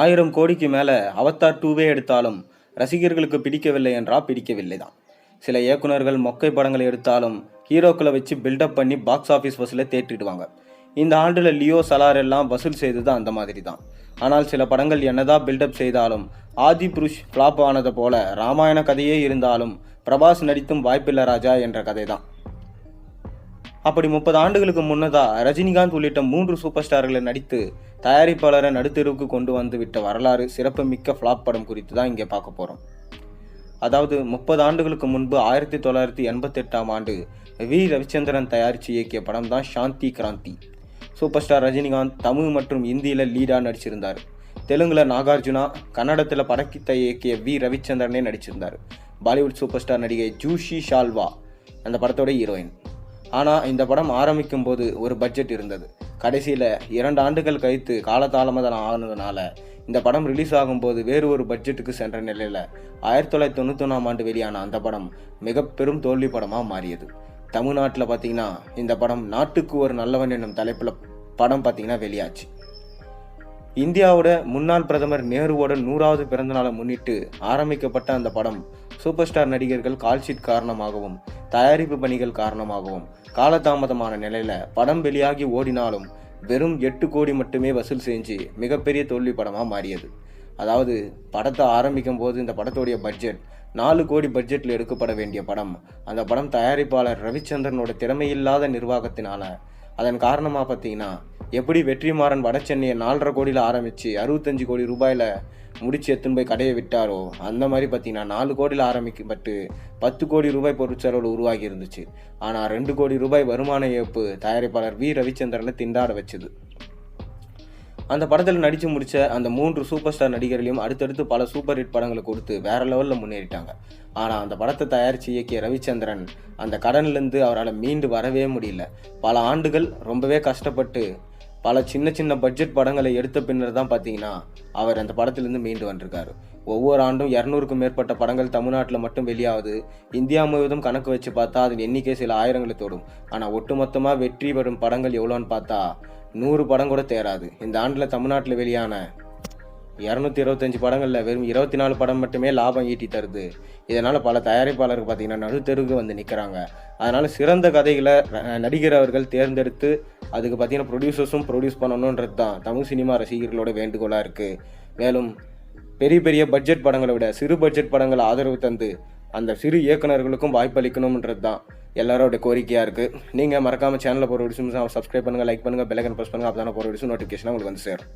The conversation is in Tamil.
ஆயிரம் கோடிக்கு மேலே அவத்தார் டூவே எடுத்தாலும் ரசிகர்களுக்கு பிடிக்கவில்லை என்றா பிடிக்கவில்லை தான் சில இயக்குனர்கள் மொக்கை படங்களை எடுத்தாலும் ஹீரோக்களை வச்சு பில்டப் பண்ணி பாக்ஸ் ஆஃபீஸ் வசூலை தேற்றிடுவாங்க. இந்த ஆண்டில் லியோ சலார் எல்லாம் வசூல் செய்தது அந்த மாதிரி தான் ஆனால் சில படங்கள் என்னதான் பில்டப் செய்தாலும் ஆதி புருஷ் ஃப்ளாப் ஆனது போல ராமாயண கதையே இருந்தாலும் பிரபாஸ் நடித்தும் வாய்ப்பில்லை ராஜா என்ற கதை தான் அப்படி முப்பது ஆண்டுகளுக்கு முன்னதா ரஜினிகாந்த் உள்ளிட்ட மூன்று சூப்பர் ஸ்டார்களை நடித்து தயாரிப்பாளரை நடுத்தெருவுக்கு கொண்டு வந்து விட்ட வரலாறு சிறப்புமிக்க ஃப்ளாப் படம் குறித்து தான் இங்கே பார்க்க போகிறோம் அதாவது முப்பது ஆண்டுகளுக்கு முன்பு ஆயிரத்தி தொள்ளாயிரத்தி எண்பத்தெட்டாம் ஆண்டு வி. ரவிச்சந்திரன் தயாரித்து இயக்கிய படம் தான் சாந்தி கிராந்தி. சூப்பர் ஸ்டார் ரஜினிகாந்த் தமிழ் மற்றும் இந்தியில் லீடாக நடிச்சிருந்தார். தெலுங்கில் நாகார்ஜுனா கன்னடத்தில் படக்கித்தை இயக்கிய வி. ரவிச்சந்திரனே நடிச்சிருந்தார். பாலிவுட் சூப்பர் ஸ்டார் நடிகை ஜூஷி ஷால்வா. அந்த படத்தோட ஹீரோயின் ஆனால் இந்த படம் ஆரம்பிக்கும் போது ஒரு பட்ஜெட் இருந்தது. கடைசியில் இரண்டு ஆண்டுகள் கழித்து காலதாமதம் ஆனதுனால இந்த படம் ரிலீஸ் ஆகும்போது வேறு ஒரு பட்ஜெட்டுக்கு சென்ற நிலையில் ஆயிரத்தி தொள்ளாயிரத்தி தொண்ணூத்தொன்னாம் ஆண்டு வெளியான அந்த படம் மிக பெரும் தோல்வி படமாக மாறியது. தமிழ்நாட்டில் பார்த்தீங்கன்னா இந்த படம் நாட்டுக்கு ஒரு நல்லவன் என்னும் தலைப்பில் படம் பார்த்தீங்கன்னா வெளியாச்சு. இந்தியாவோட முன்னாள் பிரதமர் நேருவோட நூறாவது பிறந்தநாளை முன்னிட்டு ஆரம்பிக்கப்பட்ட அந்த படம் சூப்பர் ஸ்டார் நடிகர்கள் கால்ஷீட் காரணமாகவும் தயாரிப்பு பணிகள் காரணமாகவும் காலதாமதமான நிலையில படம் வெளியாகி ஓடினாலும் வெறும் எட்டு கோடி மட்டுமே வசூல் செஞ்சு மிகப்பெரிய தோல்வி படமாக மாறியது. அதாவது படத்தை ஆரம்பிக்கும் போது இந்த படத்துடைய பட்ஜெட் நாலு கோடி பட்ஜெட்டில் எடுக்கப்பட வேண்டிய படம் அந்த படம் தயாரிப்பாளர் ரவிச்சந்திரனோட திறமையில்லாத நிர்வாகத்தினால அதன் காரணமாக பார்த்தீங்கன்னா எப்படி வெற்றிமாறன் வட சென்னையை நாலரை கோடியில் ஆரம்பித்து அறுபத்தஞ்சு கோடி ரூபாயில் முடிச்சு எடுத்துன்னு போய் கடையை விட்டாரோ அந்த மாதிரி பார்த்தீங்கன்னா நாலு கோடியில் ஆரம்பிக்கப்பட்டு பத்து கோடி ரூபாய் பொருட்செலவில் உருவாகி இருந்துச்சு. ஆனால் ரெண்டு கோடி ரூபாய் வருமான இழப்பு தயாரிப்பாளர் வி. ரவிச்சந்திரனை திண்டாட வச்சது. அந்த படத்தில் நடித்து முடித்த அந்த மூன்று சூப்பர் ஸ்டார் நடிகர்களையும் அடுத்தடுத்து பல சூப்பர் ஹிட் படங்களை கொடுத்து வேற லெவலில் முன்னேறிட்டாங்க. ஆனால் அந்த படத்தை தயாரித்து இயக்கிய ரவிச்சந்திரன் அந்த கடன்லேருந்து அவரால் மீண்டு வரவே முடியல. பல ஆண்டுகள் ரொம்பவே கஷ்டப்பட்டு பல சின்ன சின்ன பட்ஜெட் படங்களை எடுத்த பின்னர் தான் பார்த்தீங்கன்னா அவர் அந்த படத்திலிருந்து மீண்டு வந்திருக்காரு. ஒவ்வொரு ஆண்டும் இரநூறுக்கும் மேற்பட்ட படங்கள் தமிழ்நாட்டில் மட்டும் வெளியாகுது இந்தியா முழுவதும் கணக்கு வச்சு பார்த்தா அதன் எண்ணிக்கை சில ஆயிரங்களை தொடும். ஆனால் ஒட்டுமொத்தமாக வெற்றி பெறும் படங்கள் எவ்வளோன்னு பார்த்தா நூறு படம் கூட தேராது. இந்த ஆண்டில் தமிழ்நாட்டில் வெளியான இரநூத்தி இருபத்தஞ்சு படங்களில் வெறும் இருபத்தி நாலு படம் மட்டுமே லாபம் ஈட்டி தருது. இதனால் பல தயாரிப்பாளர்கள் பார்த்தீங்கன்னா நடுத்தெருவுக்கு வந்து நிற்கிறாங்க அதனால் சிறந்த கதைகளை அஹ், நடிகர் அவர்கள் தேர்ந்தெடுத்து அதுக்கு பார்த்தீங்கன்னா ப்ரொடியூசர்ஸும் ப்ரொடியூஸ் பண்ணணுன்றது தான். தமிழ் சினிமா ரசிகர்களோட வேண்டுகோளாக இருக்குது மேலும் பெரிய பெரிய பட்ஜெட் படங்களை விட சிறு பட்ஜெட் படங்களை ஆதரவு தந்து அந்த சிறு இயக்குனர்களுக்கும் வாய்ப்பளிக்கணுன்றது தான் எல்லாரோட கோரிக்கையாக இருக்குது நீங்கள் மறக்காமல் சேனலில் போகிற விஷயம் சப்ஸ்கிரைப் பண்ணுங்கள் லைக் பண்ணுங்கள் பெல்லைக்கன் ப்ரெஸ் பண்ணுங்கள் அப்போ தானே போகிற விஷயம் நோட்டிஃபிகேஷன் உங்களுக்கு வந்து சேரும்.